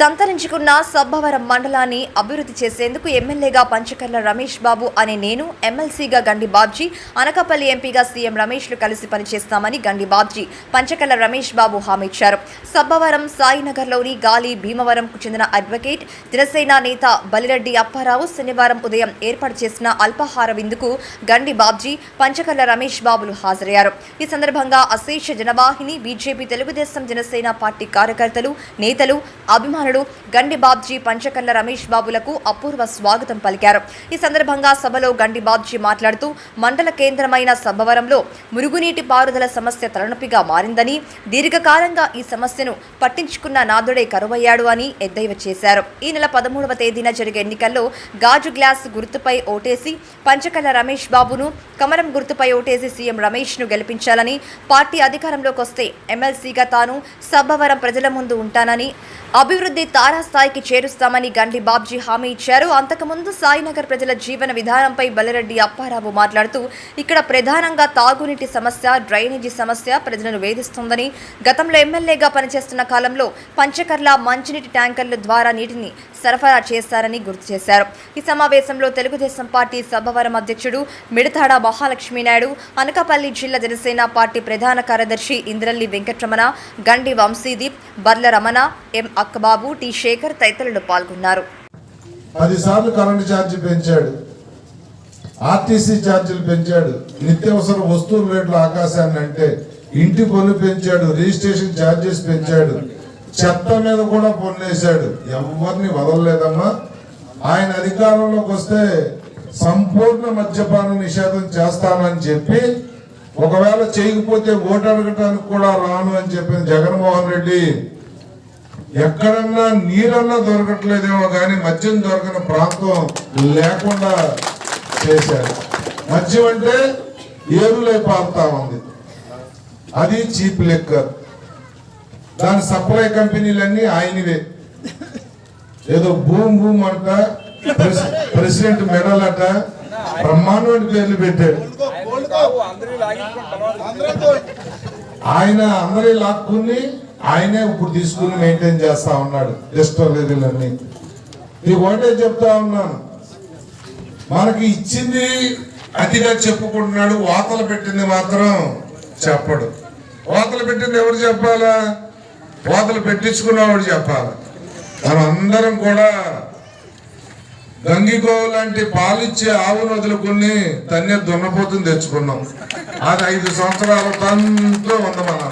సంతరించుకున్న సబ్బవరం మండలాన్ని అభివృద్ధి చేసేందుకు ఎమ్మెల్యేగా పంచకర్ల రమేష్ బాబు అనే నేను ఎమ్మెల్సీగా గండి బాబ్జీ అనకాపల్లి ఎంపీగా సీఎం రమేష్లు కలిసి పనిచేస్తామని గండి బాబ్జీ పంచకర్ల రమేష్ బాబు హామీ ఇచ్చారు. సబ్బవరం సాయినగర్లోని గాలి భీమవరంకు చెందిన అడ్వకేట్ జనసేన నేత బలిరెడ్డి అప్పారావు శనివారం ఉదయం ఏర్పాటు చేసిన అల్పాహార విందుకు గండి బాబ్జీ పంచకర్ల రమేష్ బాబులు హాజరయ్యారు. ఈ సందర్భంగా అశేష జనవాహిని బీజేపీ తెలుగుదేశం జనసేన పార్టీ కార్యకర్తలు నేతలు అభిమానులు గండి బాబ్జీ పంచకర్ల రమేష్ బాబులకు అపూర్వ స్వాగతం పలికారు. ఈ సందర్భంగా సభలో గండి బాబ్జీ మాట్లాడుతూ మండల కేంద్రమైన సబ్బవరంలో మురుగునీటి పారుదల సమస్య తలనొప్పిగా మారిందని దీర్ఘకాలంగా ఈ సమస్యను పట్టించుకున్న నాదుడే కరువయ్యాడు అని ఎద్దేవా చేశారు. ఈ నెల పదమూడవ తేదీన జరిగే ఎన్నికల్లో గాజు గ్లాస్ గుర్తుపై ఓటేసి పంచకల్ల రమేష్ బాబును కమరం గుర్తుపై ఓటేసి సీఎం రమేష్ను గెలిపించాలని పార్టీ అధికారంలోకి వస్తే ఎమ్మెల్సీగా తాను సబ్బవరం ప్రజల ముందు ఉంటానని అభివృద్ధి తారాస్థాయికి చేరుస్తామని గండి బాబ్జీ హామీ ఇచ్చారు. అంతకుముందు సాయినగర్ ప్రజల జీవన విధానంపై బలిరెడ్డి అప్పారావు మాట్లాడుతూ ఇక్కడ ప్రధానంగా తాగునీటి సమస్య డ్రైనేజీ సమస్య ప్రజలను వేధిస్తుందని గతంలో ఎమ్మెల్యేగా పనిచేస్తున్న కాలంలో పంచకర్ల మంచినీటి ట్యాంకర్ల ద్వారా నీటిని సరఫరా చేశారని గుర్తు చేశారు. ఈ సమావేశంలో తెలుగుదేశం పార్టీ సభవరం అధ్యక్షుడు మిడతాడ మహాలక్ష్మి నాయుడు అనకాపల్లి జిల్లా జనసేన పార్టీ ప్రధాన కార్యదర్శి ఇంద్రల్లి వెంకటరమణ గండి వంశీదీప్ బర్ల రమణ ఎం అక్కబాబు టి శేఖర్ తదితరులు పాల్గొన్నారు. పది కరెంటు ఛార్జీ పెంచాడు. ఆర్టీసీ ఛార్జీలు పెంచాడు. నిత్యావసర వస్తువుల రేట్లు ఆకాశాన్ని అంటే ఇంటి పన్ను పెంచాడు రిజిస్ట్రేషన్ ఛార్జెస్ పెంచాడు. చెత్త మీద కూడా పొన్నేశాడు. ఎవరిని వదలలేదమ్మా. ఆయన అధికారంలోకి వస్తే సంపూర్ణ మద్యపాన నిషేధం చేస్తానని చెప్పి ఒకవేళ చేయకపోతే ఓటు అడగటానికి కూడా రాను అని చెప్పిన జగన్మోహన్ రెడ్డి ఎక్కడన్నా నీరన్నా దొరకట్లేదేమో కానీ మద్యం దొరకని ప్రాంతం లేకుండా చేశారు. మద్యం అంటే ఏరులై పారుతా ఉంది. అది చీప్ లెక్కర్. దాని సప్లై కంపెనీలన్నీ ఆయనవే. ఏదో భూమ్ భూమ్ అంట ప్రెసిడెంట్ మెడల్ అట బ్రహ్మాండమైన పేర్లు పెట్టాడు. ఆయన అందరి లాక్కుని ఆయనే ఇప్పుడు తీసుకుని మెయింటైన్ చేస్తా ఉన్నాడు. డిస్టర్లన్నీ ఈ ఒకటే చెప్తా ఉన్నాను. మనకి ఇచ్చింది అతిగా చెప్పుకుంటున్నాడు వాతలు పెట్టింది మాత్రం చెప్పడు. వాతలు పెట్టింది ఎవరు చెప్పాలా? కోతలు పెట్టించుకున్నవాడు చెప్పాలి. మనం అందరం కూడా గంగిగో లాంటి పాలిచ్చే ఆవును వదులుకుని తన్నే దున్నపోతుని తెచ్చుకున్నాం. అది ఐదు సంవత్సరాల తంతో ఉంది మనం